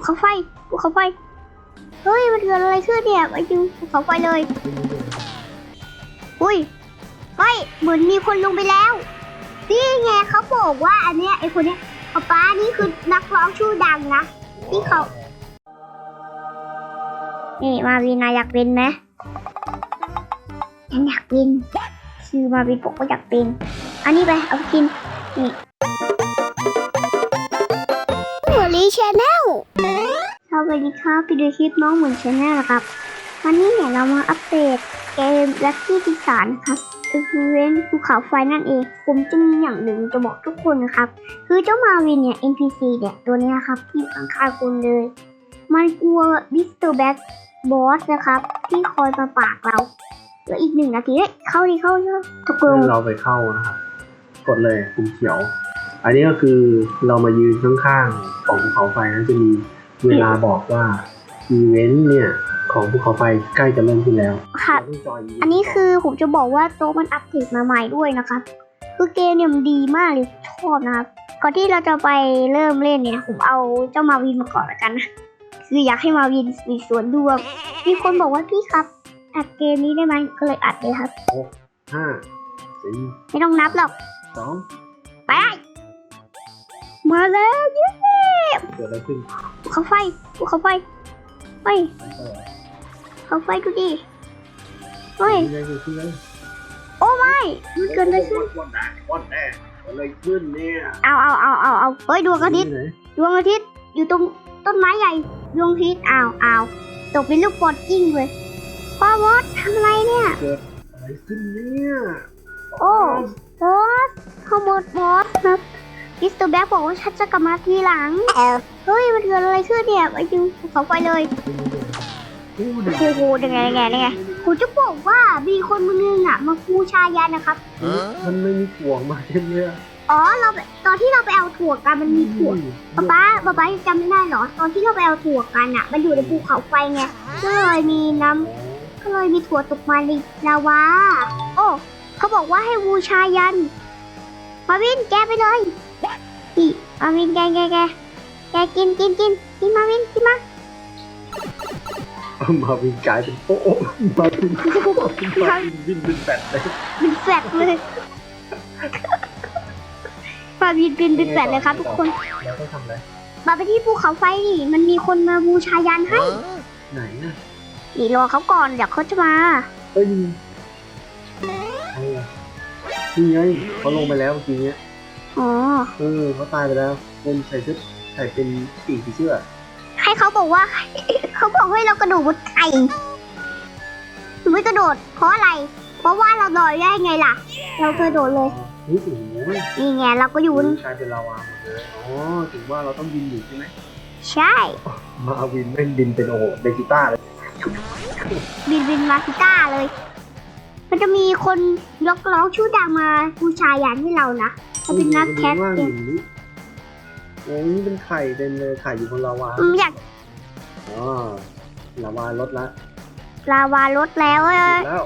ภูเขาไฟภูเขาไฟ เฮ้ย มันเกิดอะไรขึ้นเนี่ยไปดูภูเขาไฟเลย อุ้ยเฮ้ยเหมือนมีคนลงไปแล้ว นี่ไงเขาบอกว่าอันเนี้ยไอคนเนี้ยป๊าป๊านี่คือนักร้องชื่อดังนะที่เขา นี่มาวินาอยากเป็นไหมฉันอยากเป็น ชื่อมาวินบอกว่าอยากเป็น อันนี้ไปเอาไปกิน นี่ วัสดีครับไปดูคลิปน้องเหมือนชาแนลนะครับ วันนี้เนี่ยเรามาอัปเดตเกมลัคกี้ปีศาจนะครับอีเวนต์ภูเขาไฟนั่นเอง ผมจะมีอย่างหนึ่งจะบอกทุกคนนะครับ คือเจ้ามาวินเนี่ย NPC เนี่ย ตัวนี้ยครับ ที่ข้างๆคุณเลย มันกลัวมิสเตอร์แบ็กบอสนะครับ ที่คอยมาปากเราแล้วอีกหนึ่งนาทีเฮ้ยเข้าดิเข้าดิตกลงเราไปเข้านะครับ กดเลยปุ่มเขียว อันนี้ก็คือเรามายืนข้างๆของภูเขาไฟนั้นจะมี เวลาบอกว่าอีเวนต์เนี่ยของภูเขาไฟใกล้จะเริ่มขึ้นแล้วค่ะ เราต้องจอยอันนี้คือผมจะบอกว่าโต๊ะมันอัปเดตมาใหม่ด้วยนะครับ คือเกมเนี่ยมันดีมากเลยชอบนะครับ ก่อนที่เราจะไปเริ่มเล่นเนี่ย ผมเอาเจ้ามาวินมาก่อนละกันนะ คืออยากให้มาวินมีส่วนร่วม มีคนบอกว่าพี่ครับอัดเกมนี้ได้ไหมก็เลยอัดเลยครับ ห้าสี่ไม่ต้องนับหรอกสองไป มาแล้วเย้ เกิดอะไรขึ้นภูเขาไฟภูเขาไฟเฮ้ยภูเขาไฟดูดิเฮ้ยนี่ไงคือขึ้นเลยโอ้ไม่มันเกิดอะไรขึ้นวันแรกวันแรกเกิดอะไรขึ้นเนี่ยเอาเอาเอาเอาเอาเฮ้ยดวงอาทิตย์ไหนดวงอาทิตย์อยู่ตรงต้นไม้ใหญ่ดวงอาทิตย์อ้าวอ้าวตกเป็นลูกบอลกิ้งเลยพ่อมดทำอะไรเนี่ยเกิดอะไรขึ้นเนี่ยโอ้บอสพ่อมดบอสครับ มิสเตอร์แบ็คบอกว่าฉันจะกลับมาทีหลัง เฮ้ย มันเกิดอะไรขึ้นเนี่ยไปดูภูเขาไฟเลยโอ้เด็กโอ้โหยังไงยังไงยังไงผมจะบอกว่ามีคนมือนึงอะ มาคูชายันนะครับ มันไม่มีถ่วงมาเช่นเนี้ยอ๋อ เราไปตอนที่เราไปเอาถั่วกันมันมีถั่วป๊าป๊าป๊าป๊ายังจำไม่ได้เหรอ ตอนที่เราไปเอาถั่วกันอะ มันอยู่ในภูเขาไฟไง ก็เลยมีน้ำก็เลยมีถั่วตกมาในลาวา โอ้ เขาบอกว่าให้บูชายันมาวินแกไปเลย นี่มาวินแกแกแกแกกินกินกินกินมาวินกินมามาวินกลายเป็นโป๊ะมาวินมาวินวินเป็นแปดเลยเป็นแฟดเลยมาวินเป็นเป็นแฟดเลยครับทุกคนแล้วต้องทำอะไรมาไปที่ภูเขาไฟดิมันมีคนมาบูชายันให้ ไหนอะนี่รอเขาก่อนเดี๋ยวเขาจะมาเอ้ยนี่ไงเขาลงไปแล้วเมื่อกี้เนี้ย อ๋อเออเขาตายไปแล้วคนใส่ชุดใส่เป็นปีกผีเสื้อให้เขาบอกว่า เขาบอกให้เรากระโดดบนไก่หนูไม่กระโดด เพราะอะไร เพราะว่าเราลอยได้ไงล่ะ เรากระโดดเลยเฮ้ยโอ้โหนี่ไงเราก็อยู่บนกลายเป็นลาวาหมดเลยอ๋อถึงว่าเราต้องบินอยู่ใช่ไหมใช่ มาวินแม่งบินเป็นโอ้โหเบกิต้าเลยบินบินมาซิต้าเลย มันจะมีคนยกร้องชื่อดังมาบูชายันให้เรานะ เขาเป็นนักแคสว่างเกอมยู่นี่โอ้ยนี่เป็นไข่เต็มเลยไข่อยู่บนลาวาอืมอยากอ๋อลาวาลดละลาวาลดแล้วเอ้ยติดแล้ว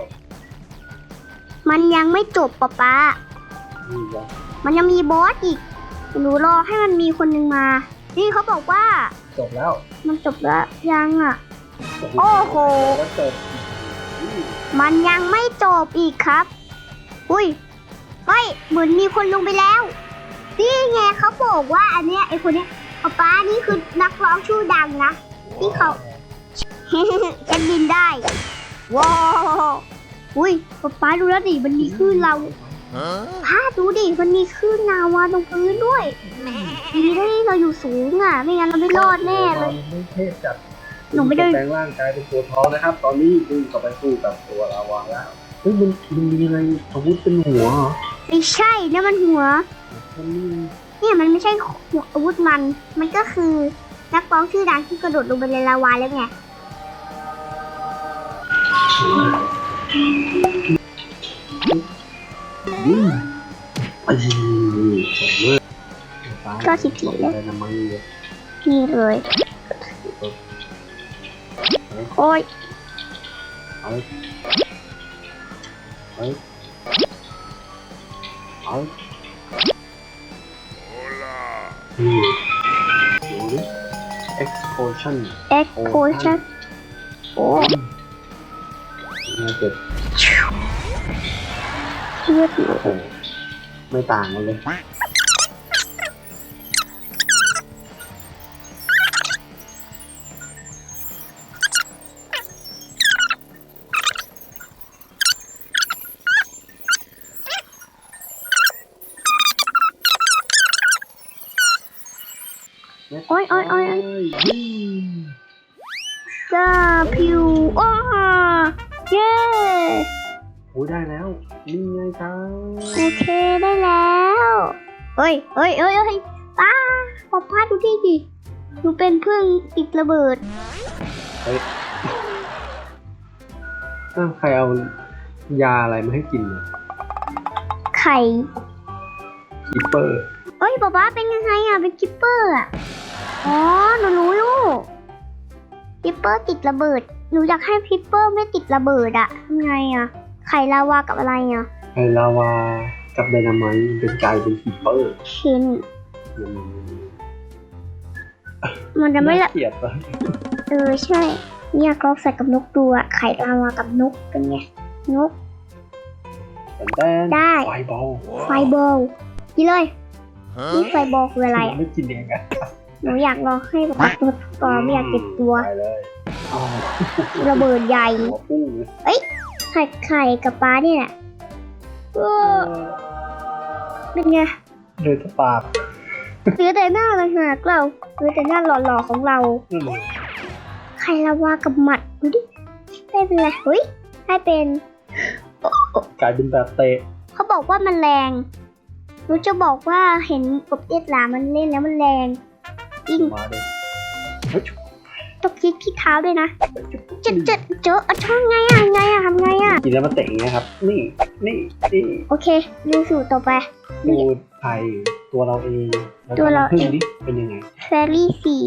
มันยังไม่จบปะป๊า นี่จ้ะมันยังมีบอสอีก หนูรอให้มันมีคนหนึ่งมา นี่เขาบอกว่า จบแล้วมันจบแล้วยังอะ โอ้โห แล้วจบอืมมันยังไม่จบอีกครับ อุ้ย เฮ้ยเหมือนมีคนลงไปแล้วนี่ไงเขาบอกว่าอันเนี้ยไอคนเนี้ยป๊าป๊านี่คือนักร้องชื่อดังนะที่เขาจะบินได้ว้าวอุ้ยป๊าป๊าดูแล้วดิมันมีคลื่นเราพาดูดิมันมีคลื่นนาวาตรงพื้นด้วยดีนะที่เราอยู่สูงอะ ไม่งั้นเราไม่รอดแน่เลย ไม่เทพจัดหนูไม่ได้แปลงร่างกายเป็นตัวทองนะครับ ตอนนี้ดึงกลับไปสู้กับตัวลาวาแล้วเฮ้ยมันมันมีอะไรอาวุธเป็นหัวเหรอ ไม่ใช่นะมันหัวมันมีเนี่ยมันไม่ใช่หัวอาวุธมัน มันก็คือนักร้องชื่อดังที่กระโดดลงไปในลาวาแล้วไงอืมไอ้สมมติก็สิบสี่เลแล้วยนะมังเลยนี่เลยโอ้ย เอาเอาเอาอืมดูดิ explosion explosion โอ้น่าเจ็บเลือดโอ้โหไม่ต่างกันเลย โอ้ยโอ้ยโอ้ยโอ้ยอืมจ้าพิวอ้าเย้โอ้ยได้แล้วนี่ไงครับโอเคได้แล้วเฮ้ยเฮ้ยเฮ้ยเฮ้ยป้าพอป้าดูดิดิหนูเป็นพึ่งติดระเบิดอ้าวใครเอายาอะไรมาให้กินเนี่ยไข่คีเปอร์เอ้ยป๊าป๊าเป็นยังไงอะเป็นกิปเปอร์อะอ๋อหนูรู้ลูกกิปเปอร์ติดระเบิดหนูอยากให้กิปเปอร์ไม่ติดระเบิดอะทำไงอะไข่ลาวากับอะไรอะไอลาวากับไดนาไมต์เป็นกลายเป็นคีเปอร์ชินมันมันจะไม่ละน่าเกลียดปะเออใช่เนี่ยกรอกใส่กับนกดูอะไข่ลาวากับนกเป็นไงนกแต่แต้นได้ไฟบอลไฟบอลกินเลย นี่ไฟบอลคืออะไรอะไม่กินเองอะหนูอยากลองให้ป๊าป๊าทดลองไม่อยากเจ็บตัว ไปเลยอ๋อระเบิดใหญ่หัวปุ้งเลยไข่ไข่กับปลาเนี่ยแหละเออเป็นไงเดือดปากเหลือแต่หน้าเลยหากเราเหลือแต่หน้าหล่อๆของเรานั่นเลยไข่ลาวากับหมัดดูดิได้เป็นไรเฮ้ยให้เป็นกลายเป็นแบบเตะ เขาบอกว่ามันแรง หนูจะบอกว่าเห็นกบเอ็ดหลามันเล่นแล้วมันแรงยิ่งมาเลยเฮ้ยต้องคลิกที่เท้าด้วยนะเจ็ดเจ็ดเจออะช่องไงอะไงอะทำไงอะกินแล้วมาเตะอย่างเงี้ยครับ นี่นี่นี่โอเคดูสูตรต่อไปดูไทยตัวเราเองแล้ก็ตัวเราเองพึ่ดิเป็นยังไงแฟรี่สี่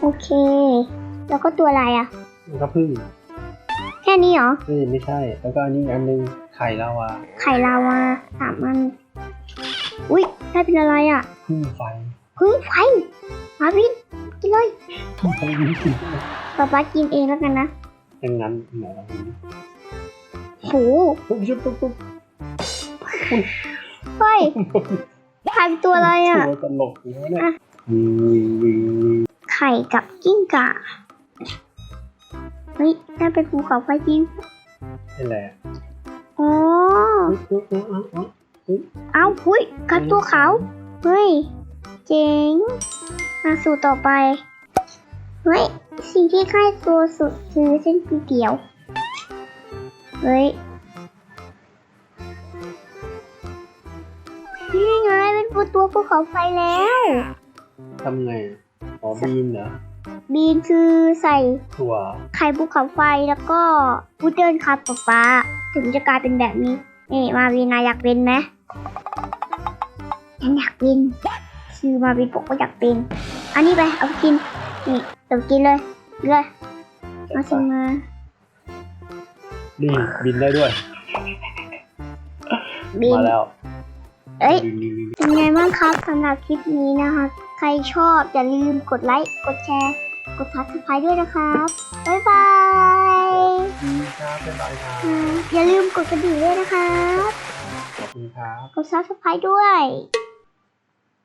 โอเค แล้วก็ตัวอะไรอะแล้วก็พึ่งแค่นี้เหรอ เอ้ยไม่ใช่ แล้วก็อันนี้อันนึงไข่ลาวาไข่ลาวาสามอัน อุ๊ยได้เป็นอะไรอะพึ่งไฟพึ่งไฟมาวินกินเลยพึ่งไฟนี่กินป๊าป๊ากินเองแล้วกันนะอย่างนั้นไหนเราดูดิโหปุ๊บชุบปุ๊บปุ๊บเฮ้ยใครเป็นตัวอะไรอะตัวตลกอย่างเงี้ยเนี่ยอะวิงวิงวิงวิงไข่กับกิ้งก่าเฮ้ยนั่นเป็นภูเขาไฟจริงนี่แหละอ๋ออุ๊ยอุ๊ยอุ๊ยอุ๊ยอุ๊ยเอ้าหุ้ยกับตัวขาวเฮ้ย เจ๋ง มาสู่ต่อไป เฮ้ย สิ่งที่ใกล้ตัวสุดคือเส้นก๋วยเตี๋ยว เฮ้ยนี่ไงเป็นตัวตัวภูเขาไฟแล้ว ทำไงอะอ๋อบีนเหรอ บีนคือใส่ถั่วไข่ภูเขาไฟแล้วก็พุดเดิลครับป๊าป๊าถึงจะกลายเป็นแบบนี้นี่มาวินนายอยากเป็นไหมฉันอยากเป็นชื่อมาวินบอกว่าอยากเป็น อันนี้ไปเอาไปกินนี่เดี๋ยวกินเลยเลยมาชิมมานี่บินได้ด้วย บินมาแล้ว เอ้ยบินบินบินเป็นไงบ้างครับสำหรับคลิปนี้นะคะ ใครชอบอย่าลืมกดไลค์ กดแชร์ กดซับสไครต์ด้วยนะครับ บ๊ายบาย ดีครับบ๊ายบายครับอ่าอย่าลืมกดกระดิ่งด้วยนะครับ ขอบคุณครับ กดซับสไครต์ด้วย